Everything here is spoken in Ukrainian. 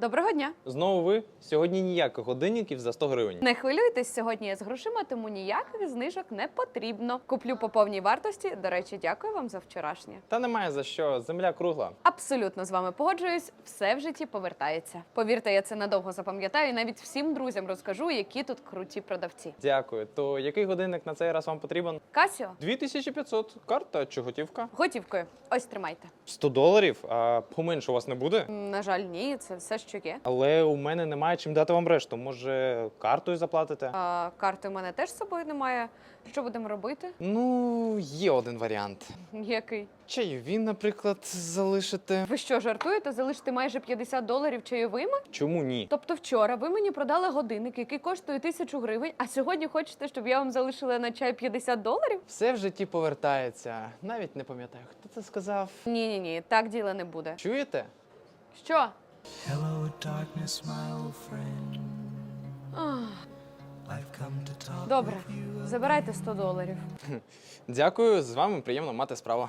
Доброго дня! Знову ви? Сьогодні ніяких годинників за 100 гривень. Не хвилюйтесь, сьогодні я з грошима, тому ніяких знижок не потрібно. Куплю по повній вартості. До речі, дякую вам за вчорашнє. Та немає за що, земля кругла. Абсолютно з вами погоджуюсь, все в житті повертається. Повірте, я це надовго запам'ятаю і навіть всім друзям розкажу, які тут круті продавці. Дякую. То який годинник на цей раз вам потрібен? Касіо, 2500. Карта чи готівка? готівкою. Ось тримайте. 100 доларів, а поменше у вас не буде? М, На жаль, ні, це все, що є. Але у мене немає чим дати вам решту. Може, картою заплатите? А, карти в мене теж з собою немає. Що будемо робити? Ну, є один варіант. Який? Чайові, наприклад, залишите. Ви що, жартуєте? Залишити майже 50 доларів чайовими? Чому ні? Тобто вчора ви мені продали годинник, який коштує тисячу гривень, а сьогодні хочете, щоб я вам залишила на чай 50 доларів? Все в житті повертається. Навіть не пам'ятаю, хто це сказав. Ні, ні, ні, так діла не буде. Чуєте? Що? Hello, darkness, my old friend. I've come to talk Добре, забирайте 100 доларів. Дякую, з вами приємно мати справу.